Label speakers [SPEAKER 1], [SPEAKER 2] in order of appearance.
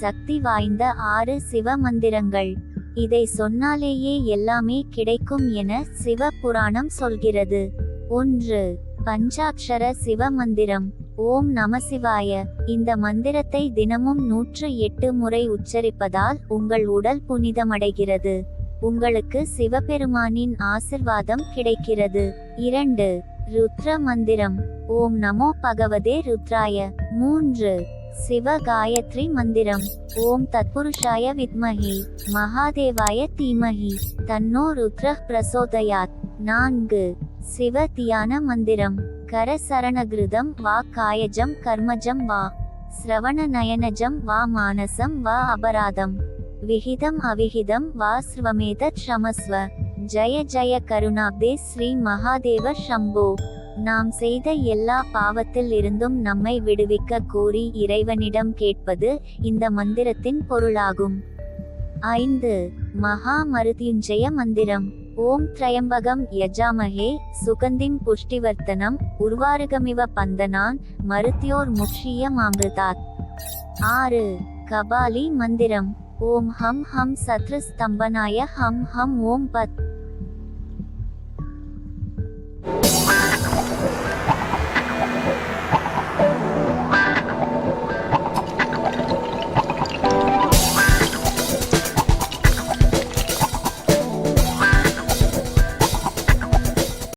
[SPEAKER 1] சக்தி வாய்ந்த ஆறு சிவ மந்திரங்கள். இதை சொன்னாலேயே எல்லாமே கிடைக்கும் என சிவ புராணம் சொல்கிறது. ஒன்று பஞ்சாட்சர சிவ மந்திரம். ஓம் நமசிவாய இந்த மந்திரத்தை தினமும் நூற்று எட்டு முறை உச்சரிப்பதால் உங்கள் உடல் புனிதமடைகிறது. உங்களுக்கு சிவபெருமானின் ஆசிர்வாதம் கிடைக்கிறது. இரண்டு ருத்ர மந்திரம். ஓம் நமோ பகவதே ருத்ராய. மூன்று சிவ காயத்ரி மந்திரம். ஓம் தத்புருஷாய வித்மஹி. மகாதேவாய தீமஹி. தன்னோ ருத்ர பிரசோதயாத். நான்கு. சிவ தியான மந்திரம். கர சரணகிருதம் வா காயஜம் கர்மஜம் வா. சிரவண நயனஜம் வா மானசம் வா அபராதம். விகிதம் அவிகிதம் வா ஸ்ரவமேத க்ஷமஸ்வ. ஜய ஜய கருணாப்தே ஸ்ரீ மகாதேவ சம்போ நாம் செய்த எல்லா பாவத்தில் இருந்தும் நம்மை விடுவிக்க கோரி இறைவனிடம் கேட்பது இந்த மந்திரத்தின் பொருளாகும். ஐந்து. மகா மருத்யுஞ்சய மந்திரம். ஓம் திரயம்பகம் யஜாமகே சுகந்திம் புஷ்டிவர்த்தனம் உருவாருகமிவ பந்தனான் மருத்தியோர் முக்ஷிய மாமிருதாத். ஆறு. கபாலி மந்திரம். ஓம் ஹம் ஹம் சத்ரு ஸ்தம்பனாய ஹம் ஹம் ஓம் பத்.